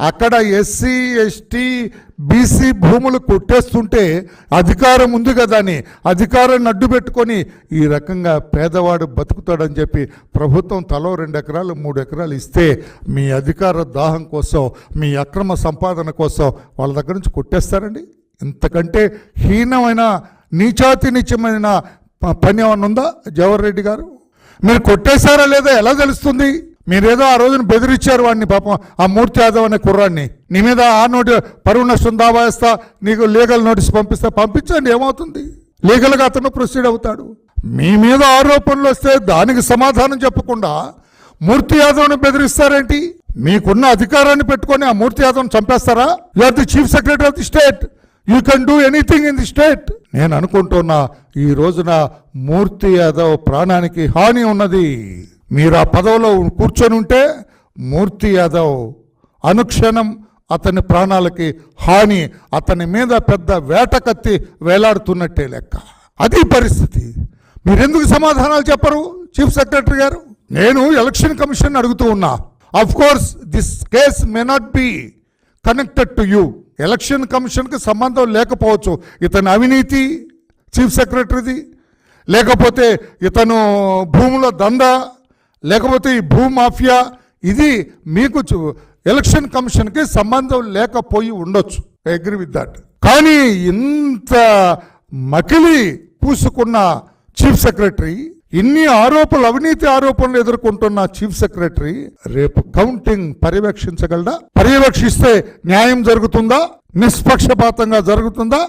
అక్కడ SC ST BC భూములు కొట్టేస్తుంటే అధికారం ఉంది కదా అని అధికారాన్ని అడ్డు పెట్టుకొని ఈ రకంగా పేదవాడు బతుకుతాడని చెప్పి ప్రభుత్వం తలో రెండు ఎకరాలు మూడు ఎకరాలు ఇస్తే మీ అధికార దాహం కోసం మీ అక్రమ సంపాదన కోసం వాళ్ళ దగ్గర నుంచి కొట్టేస్తారండి? ఇంతకంటే హీనమైన నీచాతి నీచమైన ప- పని ఏమన్నా ఉందా జవహర్ రెడ్డి గారు? మీరు కొట్టేశారా లేదా? ఎలా తెలుస్తుంది? మీరేదో ఆ రోజున బెదిరించారు వాడిని పాపం ఆ మూర్తి యాదవ్ అనే కుర్రాన్ని నీ మీద ఆ నోటి పరువు నష్టం దావా నీకు లీగల్ నోటీస్ పంపిస్తా పంపించండి ఏమవుతుంది? లీగల్గా అతను ప్రొసీడ్ అవుతాడు. మీ మీద ఆరోపణలు వస్తే దానికి సమాధానం చెప్పకుండా మూర్తి యాదవ్ని బెదిరిస్తారేంటి? మీకున్న అధికారాన్ని పెట్టుకొని ఆ మూర్తి యాదవ్ని చంపేస్తారా? You are the chief secretary of the state you can do anything in the state నేను అనుకుంటున్నా ఈ రోజున మూర్తి యాదవ్ ప్రాణానికి హాని ఉన్నది. మీరు ఆ పదవిలో కూర్చొని ఉంటే మూర్తి యాదవ్ అనుక్షణం అతని ప్రాణాలకి హాని అతని మీద పెద్ద వేటకత్తి వేలాడుతున్నట్టే లెక్క. అది పరిస్థితి. మీరెందుకు సమాధానాలు చెప్పరు చీఫ్ సెక్రటరీ గారు? నేను ఎలక్షన్ కమిషన్ అడుగుతూ ఉన్నా. Of course this case may not be connected to you election కమిషన్కి సంబంధం లేకపోవచ్చు. ఇతని అవినీతి చీఫ్ సెక్రటరీది. లేకపోతే ఇతను భూముల దందా లేకపోతే ఈ భూ మాఫియా ఇది మీకు ఎలక్షన్ కమిషన్కి సంబంధం లేకపోయి ఉండొచ్చు. అగ్రి విత్ దట్ కానీ ఇంత మకిలి పూసుకున్న చీఫ్ సెక్రటరీ ఇన్ని ఆరోపణలు అవినీతి ఆరోపణలు ఎదుర్కొంటున్న చీఫ్ సెక్రటరీ రేపు కౌంటింగ్ పర్యవేక్షించగలడా? పర్యవేక్షిస్తే న్యాయం జరుగుతుందా? నిష్పక్షపాతంగా జరుగుతుందా?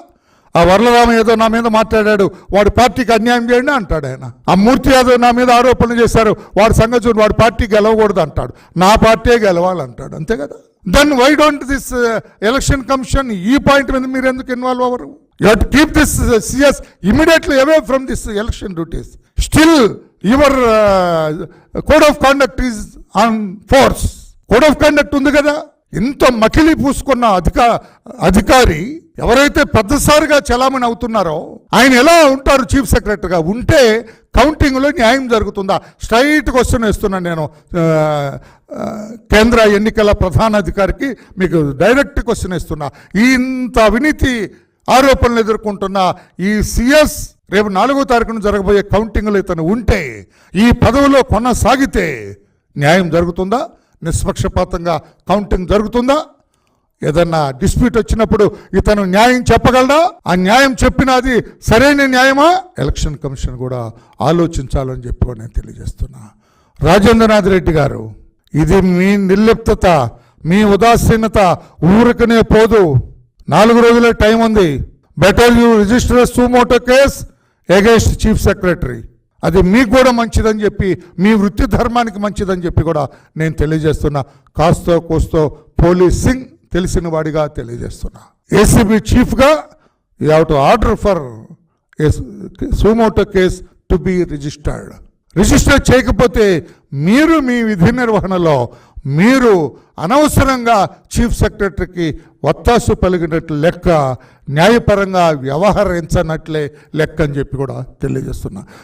ఆ వరలరామ ఏదో నా మీద మాట్లాడాడు. వాడు పార్టీకి అన్యాయం చేయండి అంటాడు ఆయన. ఆ మూర్తి యాదవ్ నా మీద ఆరోపణలు చేశారు. వాడు సంగతి వాడు వాడి పార్టీ గెలవకూడదు అంటాడు. నా పార్టీ గెలవాలంటాడు. అంతే కదా? Then why don't this election commission ఈ పాయింట్ మీద మీరు ఎందుకు ఇన్వాల్వ్ అవ్వరు? You keep this CS immediately away from this election duties still your code of conduct is on force code of conduct ఉంది కదా? ఇంత మకిలి పూసుకున్న అధికా అధికారి ఎవరైతే పెద్దసారిగా చలామణి అవుతున్నారో ఆయన ఎలా ఉంటారు చీఫ్ సెక్రటరీగా? ఉంటే కౌంటింగ్లో న్యాయం జరుగుతుందా? స్ట్రైట్ క్వశ్చన్ వేస్తున్నాను నేను. కేంద్ర ఎన్నికల ప్రధాన అధికారికి మీకు డైరెక్ట్ క్వశ్చన్ వేస్తున్నా. ఇంత అవినీతి ఆరోపణలు ఎదుర్కొంటున్న ఈ సిఎస్ రేపు నాలుగో తారీఖున జరగబోయే కౌంటింగ్లో ఇతను ఉంటే ఈ పదవిలో కొనసాగితే న్యాయం జరుగుతుందా? నిష్పక్షపాతంగా కౌంటింగ్ జరుగుతుందా? ఏదన్నా డిస్ప్యూట్ వచ్చినప్పుడు ఇతను న్యాయం చెప్పగలడా? ఆ న్యాయం చెప్పినది సరైన న్యాయమా? ఎలక్షన్ కమిషన్ కూడా ఆలోచించాలని చెప్పి నేను తెలియజేస్తున్నా. రాజేంద్రనాథ్ రెడ్డి గారు ఇది మీ నిర్లిప్తత మీ ఉదాసీనత ఊరికనే పోదు. నాలుగు రోజుల టైం ఉంది. Better you register suo motu case against chief secretary. అది మీకు కూడా మంచిదని చెప్పి మీ వృత్తి ధర్మానికి మంచిదని చెప్పి కూడా నేను తెలియజేస్తున్నా. కాస్తో కోస్తో పోలీసింగ్ తెలిసిన వాడిగా తెలియజేస్తున్నా. ఏసీబీ చీఫ్గా you have to order for suo motu case to be registered. Register చేయకపోతే మీరు మీ విధి నిర్వహణలో మీరు అనవసరంగా చీఫ్ సెక్రటరీకి ఒత్తాసు పలిగినట్లు లెక్క న్యాయపరంగా వ్యవహరించనట్లే లెక్క అని చెప్పి కూడా తెలియజేస్తున్నా.